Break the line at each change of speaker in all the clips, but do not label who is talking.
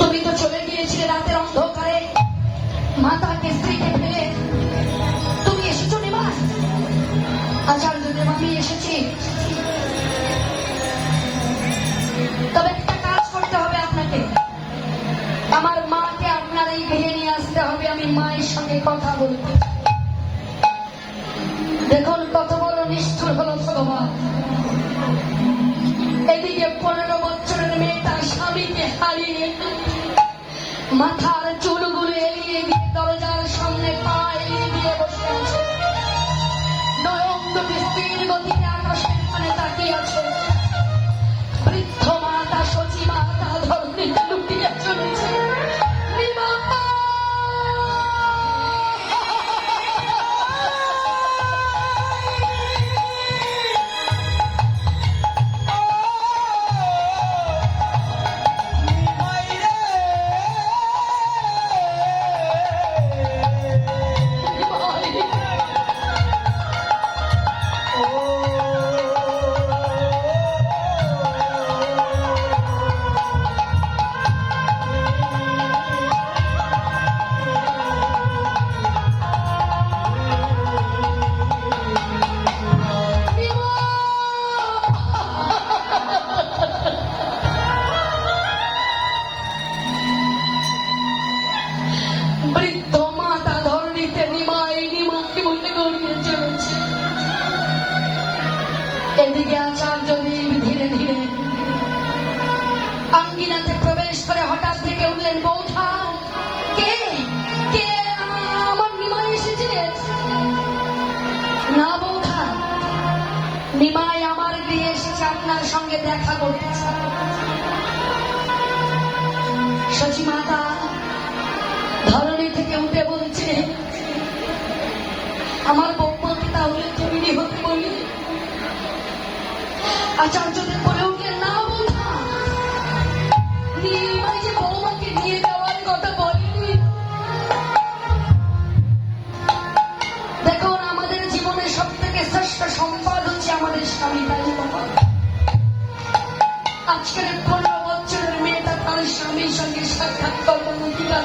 তুমি তো চলে গিয়েছিলে রাতের অন্ধকারে, মাতাকে স্ত্রীকে ফেলে। তুমি এসেছ নিবাস? আচার্য দেব আমি এসেছি। তবে একটা কাজ করতে হবে আপনাকে। আমার মাকে আপনার এই গৃহে নিয়ে আসতে হবে, আমি মায়ের সঙ্গে কথা বলব দেখুন, কত বড় নিষ্ঠুর হলো ভগবান। মাথার চুলগুলো এলিয়ে দিয়ে দরজার সামনে পা এলিয়ে বসে আছে। নয়ন দুটি স্থির গতিতে আকাশের আছে। এদিকে আচার্য দেব ধীরে ধীরে। আঙ্গিনাতে প্রবেশ করে হঠাৎ থেকে উঠলেন বৌঠা। আমার নিমাই এসেছে? আপনার সঙ্গে দেখা করতে। মাতা, ধরণী থেকে উঠে বলছে, আমার দেখুন আমাদের জীবনের সব থেকে সম্পদ হচ্ছে আমাদের স্বামী আজকের পনেরো বছরের মেয়েটা তার স্বামীর সঙ্গে সাক্ষাৎ অধিকার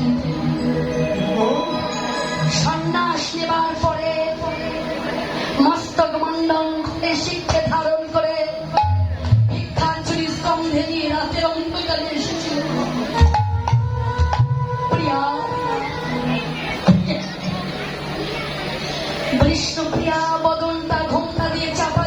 বিষ্ণুপ্রিয়া বদনটা ঘোমটা দিয়ে চাপা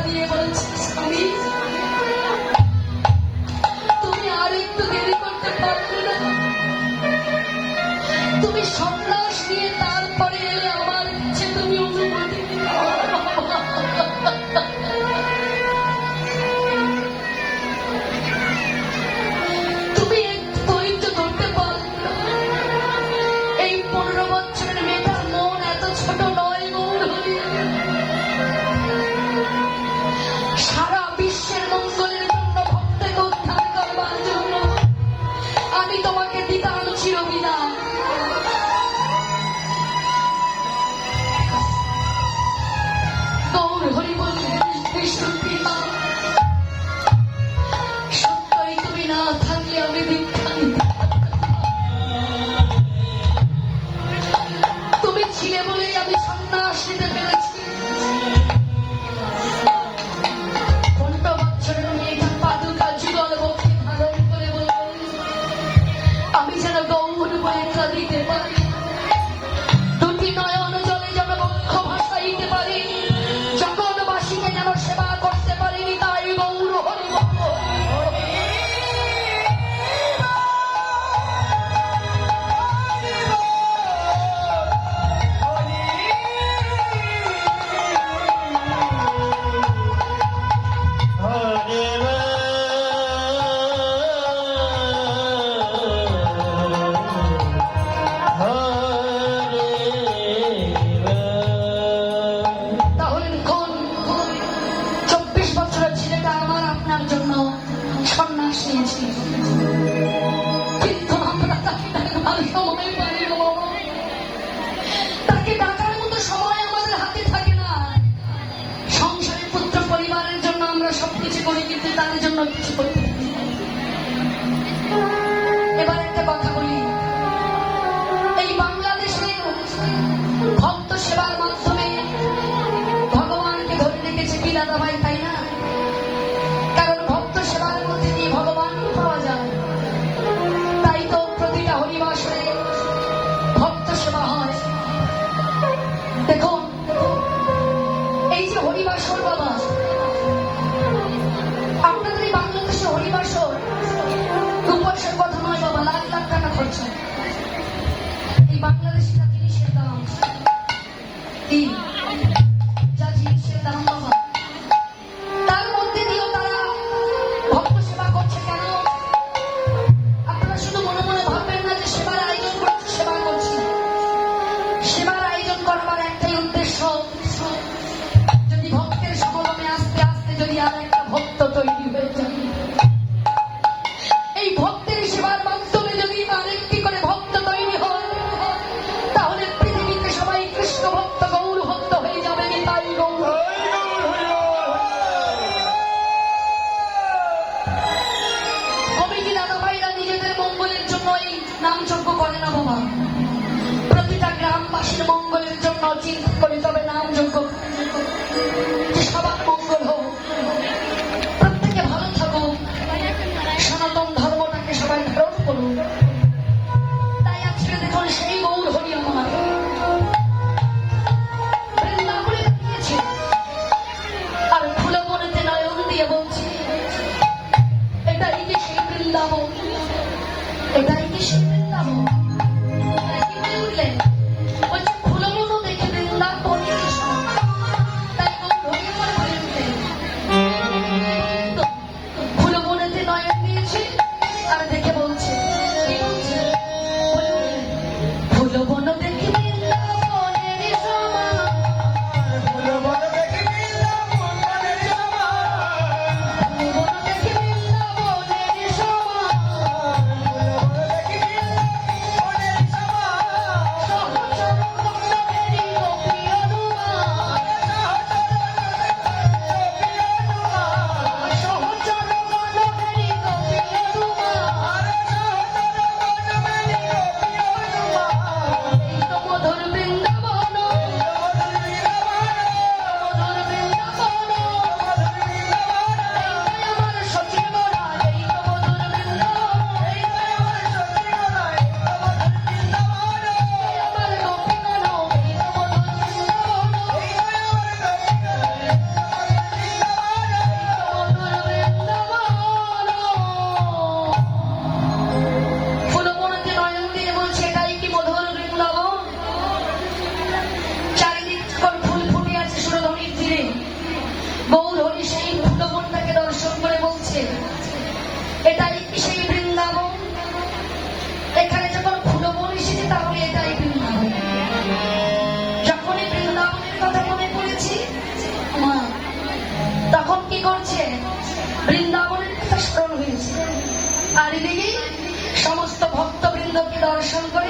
আমরা সবকিছু করি কিন্তু তাদের জন্য কিছু করি এবার একটা কথা বলি। এই বাংলাদেশে ভক্ত সেবার মাধ্যমে ভগবানকে ধরে রেখেছে কি দাদা ভাই দাম এটাই কি সুখের দাম son